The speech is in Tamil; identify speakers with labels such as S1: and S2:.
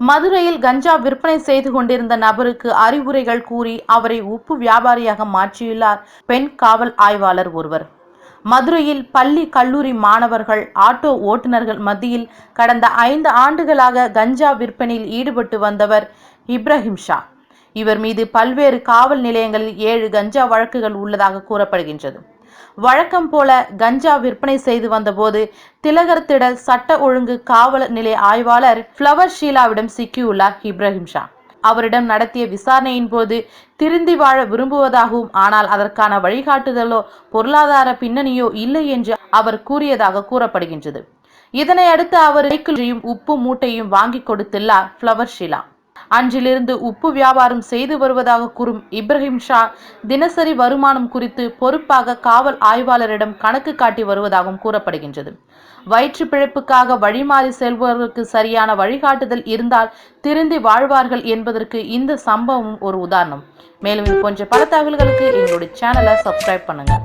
S1: மதுரையில் கஞ்சா விற்பனை செய்து கொண்டிருந்த நபருக்கு அறிவுரைகள் கூறி அவரை உப்பு வியாபாரியாக மாற்றியுள்ளார். பெண் காவல் ஆய்வாளர் ஒருவர். மதுரையில் பள்ளி கல்லூரி மாணவர்கள் ஆட்டோ ஓட்டுநர்கள் மத்தியில் கடந்த ஐந்து ஆண்டுகளாக கஞ்சா விற்பனையில் ஈடுபட்டு வந்தவர் இப்ராஹிம் ஷா. இவர் மீது பல்வேறு காவல் நிலையங்களில் ஏழு கஞ்சா வழக்குகள் உள்ளதாக கூறப்படுகின்றது. வழக்கம் போல கஞ்சா விற்பனை செய்து வந்தபோது திலகர் திடல் சட்ட ஒழுங்கு காவல் நிலைய ஆய்வாளர் ஃப்ளவர் ஷீலாவிடம் சிக்கியுள்ளார் இப்ராஹிம் ஷா. அவரிடம் நடத்திய விசாரணையின் போது திருந்தி வாழ விரும்புவதாகவும் ஆனால் அதற்கான வழிகாட்டுதலோ பொருளாதார பின்னணியோ இல்லை என்று அவர் கூறியதாக கூறப்படுகின்றது. இதனை அடுத்து அவர் உப்பு மூட்டையும் வாங்கி கொடுத்துள்ளார் ஃப்ளவர் ஷீலா. அன்றிலிருந்து உப்பு வியாபாரம் செய்து வருவதாக கூறும் இப்ராஹிம் ஷா தினசரி வருமானம் குறித்து பொறுப்பாக காவல் ஆய்வாளரிடம் கணக்கு காட்டி வருவதாகவும் கூறப்படுகின்றது. வயிற்று பிழைப்புக்காக வழிமாறி செல்பவர்களுக்கு சரியான வழிகாட்டுதல் இருந்தால் திருந்தி வாழ்வார்கள் என்பதற்கு இந்த சம்பவம் ஒரு உதாரணம். மேலும் இது போன்ற பல தகவல்களுக்கு எங்களுடைய சேனலை சப்ஸ்கிரைப் பண்ணுங்க.